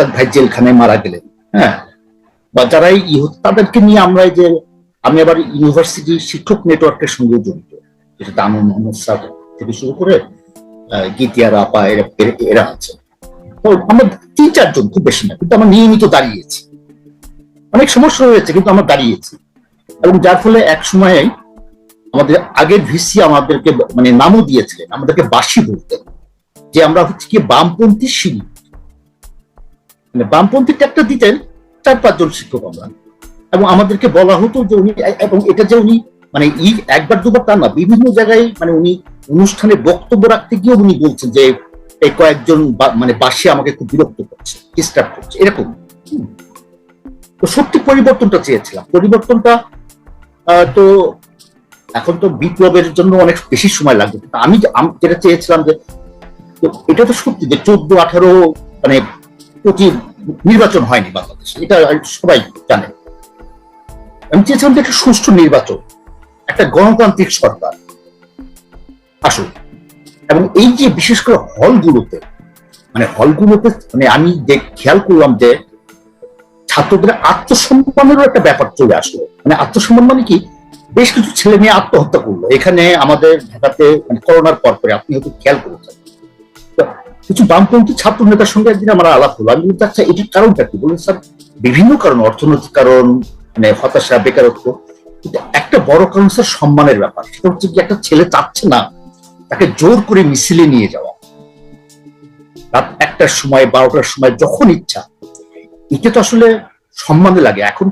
আশতাক ভাই জেলখানায় মারা গেলেন। হ্যাঁ? বা যারা ইহুদ তাদেরকে নিয়ে আমরা যে, আমি আবার ইউনিভার্সিটি শিক্ষক নেটওয়ার্কের সঙ্গে জড়িত। যেটা তানুর মোহাম্মদ স্যার থেকে শুরু করে গীতিয়ার আপা এরা, এরা- আছে আমরা তিন চারজন, খুব বেশি না, কিন্তু আমরা নিয়মিত দাঁড়িয়েছি। অনেক সমস্যা হয়েছে, কিন্তু আমরা দাঁড়িয়েছি। এবং যার ফলে এক সময়ে আমাদের আগের ভিসি আমাদেরকে মানে নামও দিয়েছিলেন, আমাদেরকে বাসি বলতেন যে আমরা হচ্ছে কি বামপন্থী শিবির মানে বামপন্থী ট্যাগটা দিতেন চার পাঁচজন শিক্ষক আমরা। এবং আমাদেরকে বলা হতো যে উনি এবং এটা যে উনি মানে ই একবার দুবার তা না, বিভিন্ন জায়গায় মানে উনি অনুষ্ঠানে বক্তব্য রাখতে গিয়ে উনি বলছেন যে এই কয়েকজন মানে বাসী আমাকে খুব বিরক্ত করছে ডিস্টার্ব করছে, এরকম। তো সত্যি পরিবর্তনটা চেয়েছিলাম। পরিবর্তনটা তো এখন তো বিপ্লবের জন্য অনেক বেশি সময় লাগবে। আমি যেটা চেয়েছিলাম যে এটা তো সত্যি যে চোদ্দ, আঠারো মানে প্রতি নির্বাচন হয়নি বাংলাদেশে। এটা সবাই জানে। আমি চেয়েছিলাম যে একটা সুষ্ঠু নির্বাচন, একটা গণতান্ত্রিক সরকার। আসুন। এবং এই যে বিশেষ করে হলগুলোতে মানে হলগুলোতে মানে আমি দেখ খেয়াল করলাম যে ছাত্রদের আত্মসম্মানেরও একটা ব্যাপার চলে আসলো। মানে আত্মসম্মান মানে কি? বেশ কিছু ছেলে মেয়ে আত্মহত্যা করল। এখানে আমাদের ঢাকাতে মানে করোনার পর পরে, আপনি হয়তো খেয়াল করেছেন। কিছু বামপন্থী ছাত্র নেতার সঙ্গে একদিন আমার আলাপ হলো। আমি আচ্ছা এটির কারণটা কি? বলুন স্যার, বিভিন্ন কারণ, অর্থনৈতিক কারণ মানে হতাশা, বেকারত্ব। কিন্তু একটা বড় কারণ, স্যার, সম্মানের ব্যাপার। সেটা হচ্ছে কি, একটা ছেলে চাচ্ছে না, তাকে জোর করে মিছিলে নিয়ে যাওয়া। রাত একটার সময়, বারোটার সময় যখন ইচ্ছা এটা তো আসলে সম্মানে লাগে। এখন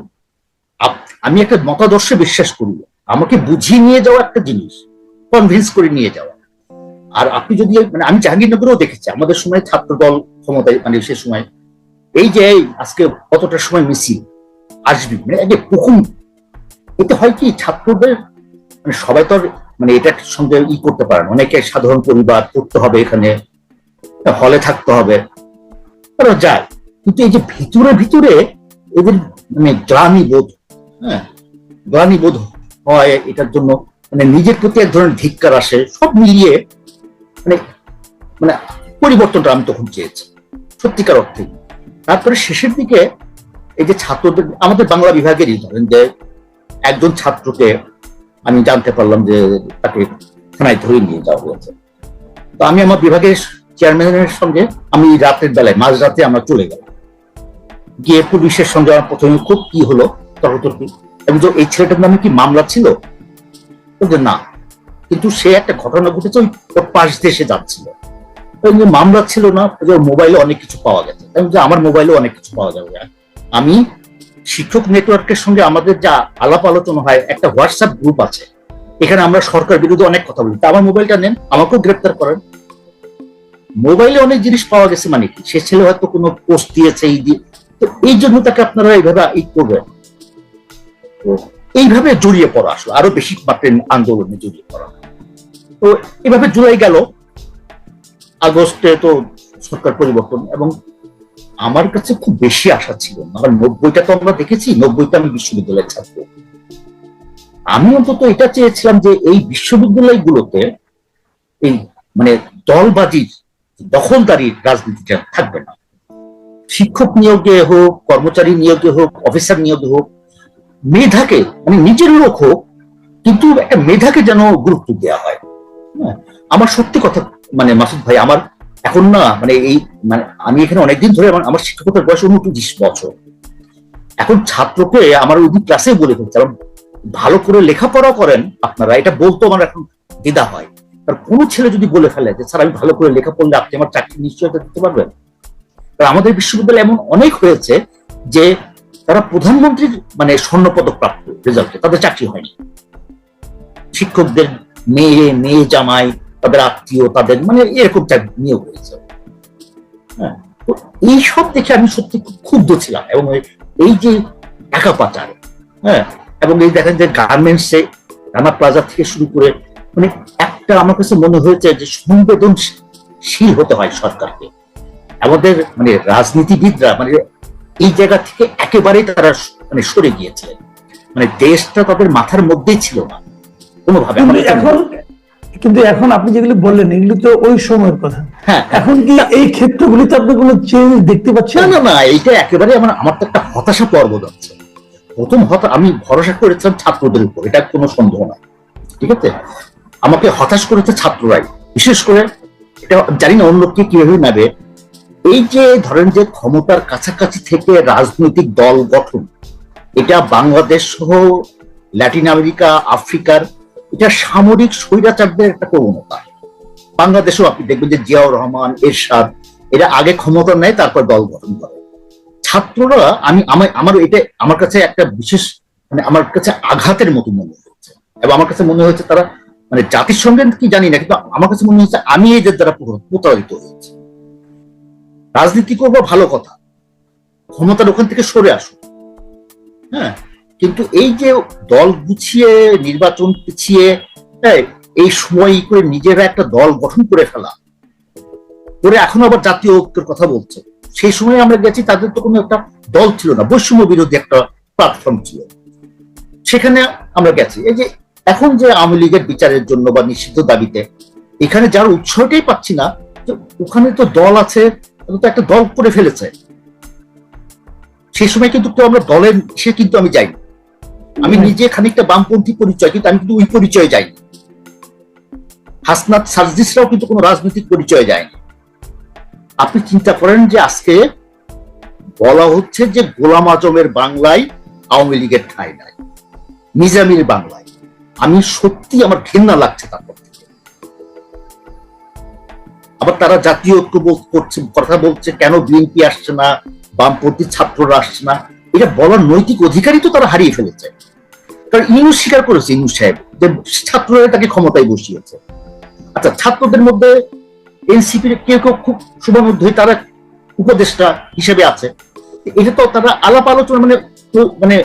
আমি একটা মতাদর্শে বিশ্বাস করি। আমাকে বুঝিয়ে নিয়ে যাওয়া একটা জিনিস কনভিন্স করে নিয়ে যাওয়া। আর আপনি যদি মানে আমি জাহাঙ্গীরনগরেও দেখেছি, আমাদের সময় ছাত্র দল ক্ষমতায় মানে সে সময়। এই যে আজকে কতটা সময় মিছিল, আসবি মানে আগে প্রথম এতে হয় কি, ছাত্রদের মানে সবাই তো মানে এটার সঙ্গে ই করতে পারে অনেকে সাধারণ পরিবার পড়তে হবে এখানে, হলে থাকতে হবে। ওরা যায়। কিন্তু এই যে ভিতরে ভিতরে এদের মানে গ্লানি বোধ হ্যাঁ গ্লানি বোধ হয় এটার জন্য মানে নিজের প্রতি এক ধরনের ধিক্কার আসে। সব মিলিয়ে মানে মানে পরিবর্তনটা আমি তখন চেয়েছি, সত্যিকার অর্থে। তারপরে শেষের দিকে এই যে ছাত্রদের, আমাদের বাংলা বিভাগেরই ধরেন যে একজন ছাত্রকে আমি জানতে পারলাম যে তাকে থানায় ধরে নিয়ে যাওয়া হয়েছে। তো আমি আমার বিভাগের চেয়ারম্যানের সঙ্গে, আমি রাতের বেলায় মাঝরাতে আমরা চলে গেলাম। গিয়ে পুলিশের সঙ্গে আমার প্রথমে খুব কি হলো তর্কতর্কি এবং এই ছেলেটার নামে কি মামলা ছিল? না। কিন্তু সে একটা ঘটনা ঘটেছে, ওই পাশ দেশে যাচ্ছিল। মামলা ছিল না মোবাইলে অনেক কিছু পাওয়া গেছে। যে আমার মোবাইলে অনেক কিছু পাওয়া যাবে। আমি শিক্ষক নেটওয়ার্কের সঙ্গে আমাদের যা আলাপ আলোচনা হয়, একটা হোয়াটসঅ্যাপ গ্রুপ আছে। এখানে আমরা সরকার বিরুদ্ধে অনেক কথা বলি। আমার মোবাইলটা নেন, আমাকেও গ্রেপ্তার করেন। মোবাইলে অনেক জিনিস পাওয়া গেছে মানে কি? সে ছেলে হয়তো কোনো পোস্ট দিয়েছে, এই দিয়ে। তো এই জন্য তাকে আপনারা এইভাবে এই করবেন। এইভাবে জড়িয়ে পড়া আসলে। আরও বেশি মাত্রায় আন্দোলনে জড়িয়ে পড়া। তো এভাবে জুলাই গেল। আগস্টে তো সরকার পরিবর্তন এবং আমার কাছে খুব বেশি আশা ছিল আমার নব্বইটা তো আমরা দেখেছি, নব্বইটা আমি বিশ্ববিদ্যালয়ের ছাত্র। আমি অন্তত এটা চেয়েছিলাম যে এই বিশ্ববিদ্যালয়গুলোতে এই মানে দলবাজির দখলদারির রাজনীতিটা থাকবে না। শিক্ষক নিয়োগে হোক, কর্মচারী নিয়োগে হোক, অফিসার নিয়োগে হোক, মেধাকে মানে নিজের লোক হোক, কিন্তু একটা মেধাকে যেন গুরুত্ব দেওয়া হয়। হ্যাঁ, আমার সত্যি কথা মানে মাসুদ ভাই আমার এখন না মানে এই মানে আমি এখানে অনেকদিন ধরে আমার শিক্ষকতার বয়স উনত্রিশ বছর। এখন ছাত্রকে আমার ওই ক্লাসে বলে ফেলছে কারণ ভালো করে লেখাপড়া করেন আপনারা এটা বলতো আমার এখন দ্বিধা হয়। কারণ কোনো ছেলে যদি বলে ফেলে যে স্যার আমি ভালো করে লেখা পড়লে আপনি আমার চাকরি নিশ্চয়তা দিতে পারবেন? কারণ আমাদের বিশ্ববিদ্যালয়ে এমন অনেক হয়েছে যে তারা প্রধানমন্ত্রীর মানে স্বর্ণপদক প্রাপ্ত রেজাল্টে তাদের চাকরি হয়নি। শিক্ষকদের মেয়ে মেয়ে জামাই, তাদের আত্মীয়, তাদের মানে এরকম চাকরি নিয়োগ হয়েছে। হ্যাঁ এইসব দেখে আমি সত্যি খুব ক্ষুব্ধ ছিলাম এবং এই যে টাকা পাচার হ্যাঁ এবং এই দেখেন যে গার্মেন্টসে রানা প্লাজা থেকে শুরু করে মানে একটা আমার কাছে মনে হয়েছে যে সংবেদনশীল হতে হয় সরকারকে। আমাদের মানে রাজনীতিবিদরা মানে এই জায়গা থেকে একেবারেই তারা মানে সরে গিয়েছিলেন। মানে দেশটা তাদের মাথার মধ্যেই ছিল না। কোনোভাবে এটা এখন কিন্তু এখন আপনি যেগুলো বললেন এগুলো তো ওই সময়ের কথা। হ্যাঁ এখন কি এই ক্ষেত্রগুলিতে আপনি কোনো চেঞ্জ দেখতে না পাচ্ছেন? না না এইটা একেবারে আমার আমার তো একটা হতাশা পর্ব যাচ্ছে। প্রথম হতা আমি ভরসা করেছিলাম ছাত্রদের উপর এটা কোনো সন্দেহ নাই ঠিক আছে? আমাকে হতাশ করেছে ছাত্ররাই। বিশেষ করে এটা জানি না অন্য কে কীভাবে নেবে। এই যে ধরেন যে ক্ষমতার কাছাকাছি থেকে রাজনৈতিক দল গঠন এটা বাংলাদেশ সহ ল্যাটিন আমেরিকা আফ্রিকার এটা সামরিক স্বৈরাচারদের একটা প্রবণতা। বাংলাদেশেও আপনি দেখবেন যে জিয়াউর রহমান, এরশাদ, এরা আগে ক্ষমতা নেয়, তারপর দল গঠন করে। ছাত্ররা, আমি আমার এটা, আমার কাছে একটা বিশেষ মানে আমার কাছে আঘাতের মতো মনে হচ্ছে। এবং আমার কাছে মনে হয়েছে তারা মানে জাতির সঙ্গে কি জানি না, কিন্তু আমার কাছে মনে হচ্ছে আমি এদের দ্বারা প্রতারিত হয়েছি। রাজনীতি করব, ভালো কথা। ক্ষমতার ওখান থেকে সরে আসুন। হ্যাঁ? কিন্তু এই যে দল গুছিয়ে নির্বাচন পিছিয়ে হ্যাঁ, এই সময় করে নিজেরা একটা দল গঠন করে ফেলা করে এখন আবার জাতীয় ঐক্যের কথা বলছে। সেই সময় আমরা গেছি তাদের তো কোনো একটা দল ছিল না বৈষম্য বিরোধী একটা প্ল্যাটফর্ম ছিল। সেখানে আমরা গেছি। এই যে এখন যে আওয়ামী লীগের বিচারের জন্য বা নিষিদ্ধ দাবিতে এখানে যার উৎসটাই পাচ্ছি না ওখানে তো দল আছে তো একটা দল করে ফেলেছে। সেই সময় কিন্তু আমরা দলের সে কিন্তু আমি যাইনি। আমি নিজে খানিকটা বামপন্থী পরিচয় কিন্তু আমি কিন্তু ওই পরিচয়ে যাইনি। হাসনাত সার্জিসরাও কিন্তু কোনো রাজনৈতিক পরিচয় যায়নি। আপনি চিন্তা করেন যে আজকে বলা হচ্ছে যে গোলাম আজমের বাংলায় আওয়ামী লীগের ঠাঁই নাই নিজামীর বাংলায়। আমি সত্যি আমার ঘৃণা লাগছে তারপর থেকে। আবার তারা জাতীয় ঐক্য বল- করছে কথা বলছে কেন বিএনপি আসছে না বামপন্থী ছাত্ররা আসছে না? এটা বলার নৈতিক অধিকারই তো তারা হারিয়ে ফেলেছে। কারণ ইউনুস স্বীকার করেছে ইউনুস সাহেব যে ছাত্ররা তাকে ক্ষমতায় বসিয়েছে। আচ্ছা ছাত্রদের মধ্যে এনসিপির কেউ কেউ খুব শুভানুধ্যায়ী তারা উপদেষ্টা হিসেবে আছে। এটা তো তারা আলাপ আলোচনা মানে মানে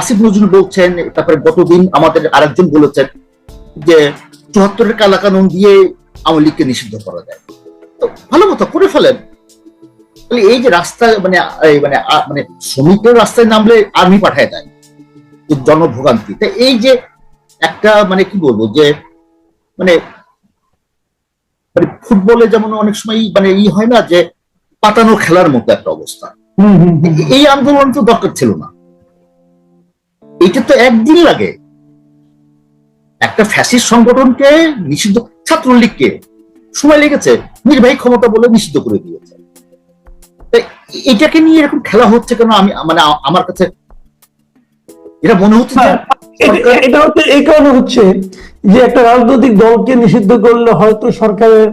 আসিফ নজরুল বলছেন, তারপরে গতদিন আমাদের আরেকজন বলেছেন যে চুয়াত্তরের কালা কানুন দিয়ে আওয়ামী লীগকে নিষিদ্ধ করা যায়। তো ভালো কথা, করে ফেলেন। এই যে রাস্তা মানে মানে মানে শ্রমিকের রাস্তায় নামলে আর্মি পাঠায় দেয়। জনভোগান্তি। তা এই যে একটা মানে কি বলব যে মানে মানে ফুটবলে যেমন অনেক সময় মানে ই হয় না যে পাতানো খেলার মতো একটা অবস্থা। এই আন্দোলন তো দরকার ছিল না। এটা তো একদিন লাগে। একটা ফ্যাসিস্ট সংগঠনকে নিষিদ্ধ ছাত্রলীগকে সময় লেগেছে নির্বাহী ক্ষমতা বলে নিষিদ্ধ করে দিয়েছে। এটাকে নিয়ে এরকম খেলা হচ্ছে কেন? আমি মানে আমার কাছে এটা মনে হচ্ছে হ্যাঁ, এটা- হচ্ছে এই কারণে হচ্ছে যে একটা রাজনৈতিক দলকে নিষিদ্ধ করলে হয়তো সরকারের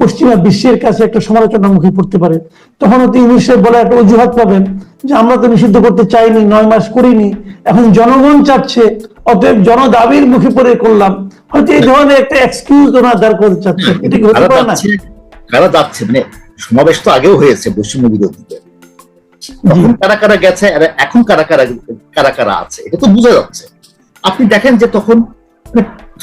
পশ্চিমা বিশ্বের কাছে একটা সমালোচনার মুখে পড়তে পারে। তখন হয়তো ইউনিসেফ বলে একটা অজুহাত পাবেন যে আমরা তো নিষিদ্ধ করতে চাইনি নয় মাস করিনি এখন জনগণ চাচ্ছে অতএব জনদাবির মুখে পড়ে করলাম। হয়তো এই ধরনের একটা এক্সকিউজ ওনার দাঁড় করতে চাচ্ছে। এটা কি হতে পারে না? কারা যাচ্ছে মানে সমাবেশ তো আগেও হয়েছে বৈষম্য বিরোধীদের। তখন কারা কারা গেছে আর এখন কারা কারা কারা কারা আছে? এটা তো বোঝা যাচ্ছে। আপনি দেখেন যে তখন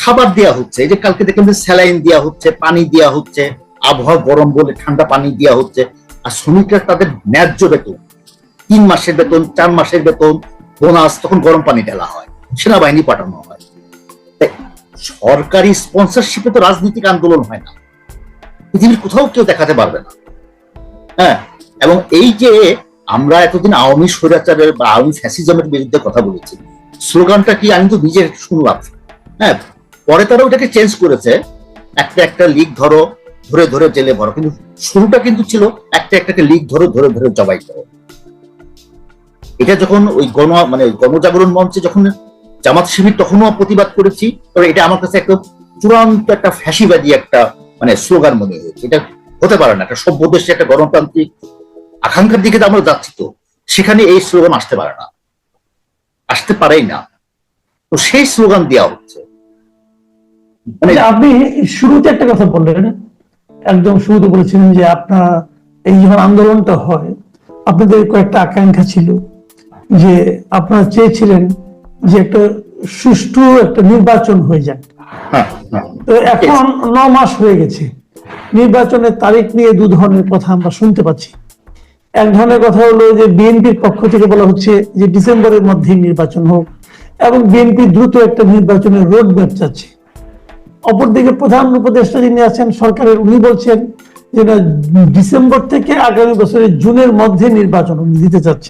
খাবার দেওয়া হচ্ছে, এই যে কালকে দেখলাম যে স্যালাইন দেওয়া হচ্ছে, পানি দেওয়া হচ্ছে, আবহাওয়া গরম বলে ঠান্ডা পানি দেওয়া হচ্ছে, আর শ্রমিকরা তাদের ন্যায্য বেতন, তিন মাসের বেতন, চার মাসের বেতন, বোনাস, তখন গরম পানি ঢালা হয়, সেনাবাহিনী পাঠানো হয়। সরকারি স্পন্সরশিপে তো রাজনৈতিক আন্দোলন হয় না। পৃথিবীর কোথাও কেউ দেখাতে পারবে না। হ্যাঁ এবং এই যে আমরা এতদিন আওয়ামী স্বৈরাচারের বা আওয়ামী ফ্যাসিজমের বিরুদ্ধে কথা বলেছি। স্লোগানটা কি আমি তো নিজে শুনলাম হ্যাঁ পরে তারা ওটাকে চেঞ্জ করেছে। একটা একটা লিগ ধরো, ধরে ধরে জেলে ভরো। কিন্তু শুরুটা কিন্তু ছিল একটা একটাকে লিগ ধরো, ধরে ধরে জবাই করো। এটা যখন ওই গণ মানে গণজাগরণ মঞ্চে যখন জামাত শিবির তখনও প্রতিবাদ করেছি, তবে এটা আমার কাছে একদম চূড়ান্ত একটা ফ্যাসিবাদী একটা মানে স্লোগান মনে হয়েছে। এটা হতে পারে না, একটা সভ্য দেশে একটা গণতান্ত্রিক আকাঙ্ক্ষার দিকে তো আমরা যাচ্ছি তো। সেখানে এই স্লোগান আসতে পারে না। আসতে পারেই না। তো সেই স্লোগান দেওয়া হচ্ছে। মানে আচ্ছা, আপনি শুরুতে একটা কথা বললেন। একদম শুরুতে বলেছিলেন যে আপনার এই যখন আন্দোলনটা হয় আপনাদের কয়েকটা আকাঙ্ক্ষা ছিল যে আপনারা চেয়েছিলেন যে একটা সুষ্ঠু একটা নির্বাচন হয়ে যাক। হ্যাঁ হ্যাঁ। তো এখন ন মাস হয়ে গেছে। নির্বাচনের তারিখ নিয়ে দু ধরনের কথা আমরা শুনতে পাচ্ছি। এক ধরনের কথা হলো যে বিএনপির পক্ষ থেকে বলা হচ্ছে যে ডিসেম্বরের মধ্যে নির্বাচন হোক এবং বিএনপি দ্রুত একটা নির্বাচনের রোড ম্যাপ চাচ্ছে। অপরদিকে প্রধান উপদেষ্টা যিনি আছেন, সরকারের, উনি বলছেন যে ডিসেম্বর থেকে আগামী বছরের জুনের মধ্যে নির্বাচন উনি দিতে চাচ্ছে